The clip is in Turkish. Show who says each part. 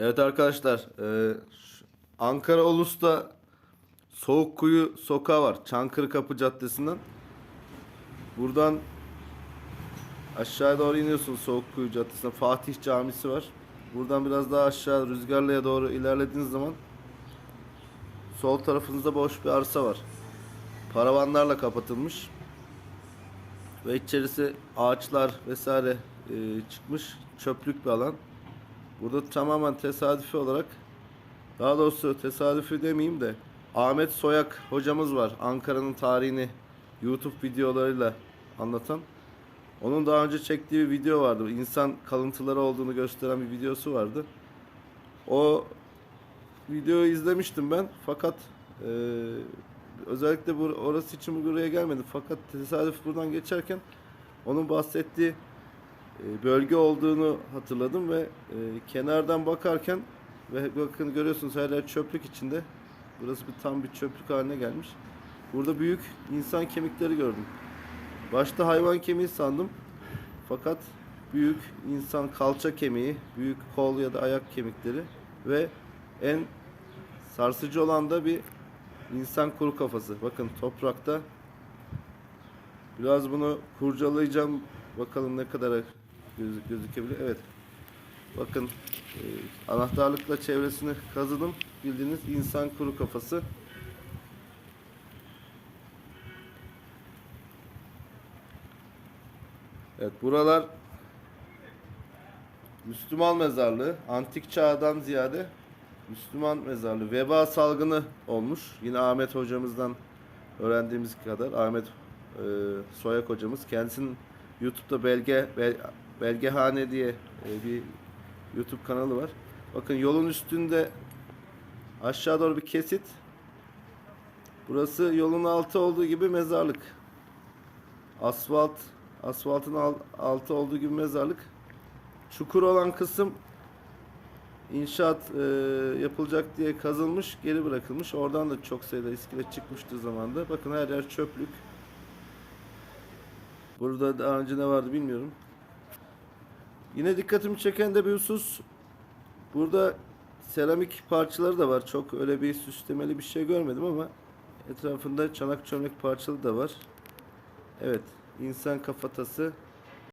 Speaker 1: Evet arkadaşlar, e, Ankara Ulus'ta Soğukkuyu sokağı var. Çankırı Kapı Caddesi'nden. Buradan aşağıya doğru iniyorsunuz Soğukkuyu Caddesi'ne. Fatih Camisi var. Buradan biraz daha aşağı Rüzgarlı'ya doğru ilerlediğiniz zaman sol tarafınızda boş bir arsa var. Paravanlarla kapatılmış. Ve içerisi ağaçlar vesaire e, çıkmış. Çöplük bir alan. Burada tamamen tesadüfi olarak daha doğrusu tesadüfi demeyeyim de Ahmet Soyak hocamız var. Ankara'nın tarihini YouTube videolarıyla anlatan. Onun daha önce çektiği bir video vardı. İnsan kalıntıları olduğunu gösteren bir videosu vardı. O videoyu izlemiştim ben. Fakat eee, özellikle bu, orası için buraya gelmedim. Fakat tesadüf buradan geçerken onun bahsettiği e, bölge olduğunu hatırladım ve e, kenardan bakarken ve bakın görüyorsunuz yer çöplük içinde. Burası bir tam bir çöplük haline gelmiş. Burada büyük insan kemikleri gördüm. Başta hayvan kemiği sandım. Fakat büyük insan kalça kemiği, büyük kol ya da ayak kemikleri ve en sarsıcı olan da bir insan kuru kafası. Bakın toprakta Biraz bunu kurcalayacağım. Bakalım ne kadar göz, gözükebilir. Evet. Bakın e, anahtarlıkla çevresini kazıdım. Bildiğiniz insan kuru kafası. Evet buralar Müslüman mezarlığı. Antik çağdan ziyade Müslüman mezarlığı. Veba salgını olmuş. Yine Ahmet hocamızdan öğrendiğimiz kadar Ahmet e, Soyak hocamız kendisinin YouTube'da belge bel, belgehane diye e, bir YouTube kanalı var. Bakın yolun üstünde aşağı doğru bir kesit. Burası yolun altı olduğu gibi mezarlık. Asfalt asfaltın al- altı olduğu gibi mezarlık. Çukur olan kısım inşaat e, yapılacak diye kazılmış, geri bırakılmış. Oradan da çok sayıda iskelet çıkmıştı zamanda. Bakın her yer çöplük. Burada daha önce ne vardı bilmiyorum. Yine dikkatimi çeken de bir husus. Burada seramik parçaları da var. Çok öyle bir süslemeli bir şey görmedim ama etrafında çanak çömlek parçalı da var. Evet, insan kafatası